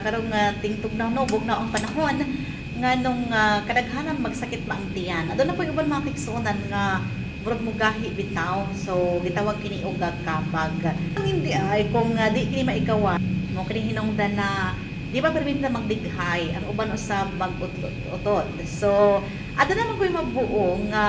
karong uh, tingtog na nubog na ang panahon nga nung ah, kadaghanan magsakit ma ang tiyan. Adto na po yung mga kiksunan nga murag mo gahi bitaw. So gitawag kini og kabag. Ang hindi ay kung ah, di kini maikawan mo kini hinungdan na di ba permit na magdighay ang uban usab magutot. So adto na man ko'y mabuo nga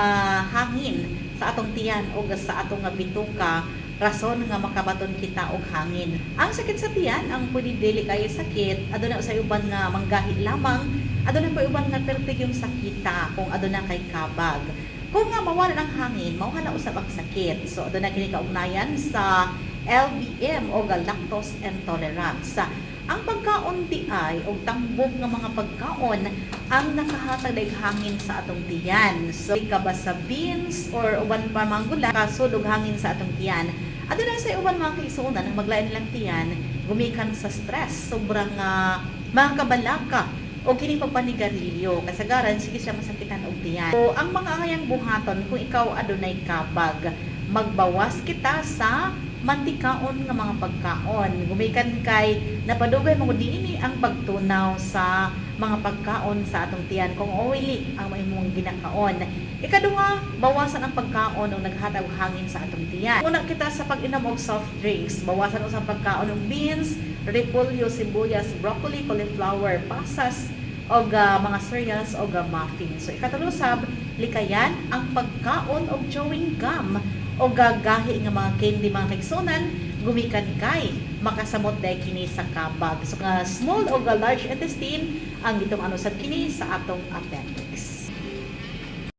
hangin sa atong tiyan o sa atong bituka rason nga makabaton kita og hangin. Ang sakit sa tiyan, ang pwede dili kayo sakit, aduna sa uban nga manggahi lamang, aduna pa uban nga pertig yung sakita kung aduna kay kabag. Kung nga mawala ng hangin, mawala usab ang sakit. So aduna kini kaugnayan sa LBM o lactose intolerance. Ang pagkaon di ay o tambog nga mga pagkaon ang nakahatag daig hangin sa atong tiyan. So ka ba sa beans or uban pa mga gula kasulog hangin sa atong tiyan. Ato na sa uban mga kaisunan ang maglain lang tiyan gumikan sa stress sobrang uh, makabalaka o kini pagpanigarilyo kasagaran sige siya masakitan og tiyan. So ang mga ayang buhaton kung ikaw adunay kabag magbawas kita sa mantikaon nga mga pagkaon. Gumikan kay napadugay mo dinini ang pagtunaw sa mga pagkaon sa atong tiyan kung oily ang imong ginakaon. Ikaduha, bawasan ang pagkaon o naghatag og hangin sa atong tiyan. Una kita sa pag-inom og soft drinks, bawasan usang pagkaon ng beans, repolyo, sibuyas, broccoli, cauliflower, pasas, o mga cereals o muffins. So ikatulusab, likayan ang pagkaon og chewing gum o gagahi nga mga candy mga kaigsunan gumikan kay makasamot dahil kini sa kabag. So nga small o ga large intestine ang gitong ano sa kini sa atong appendix.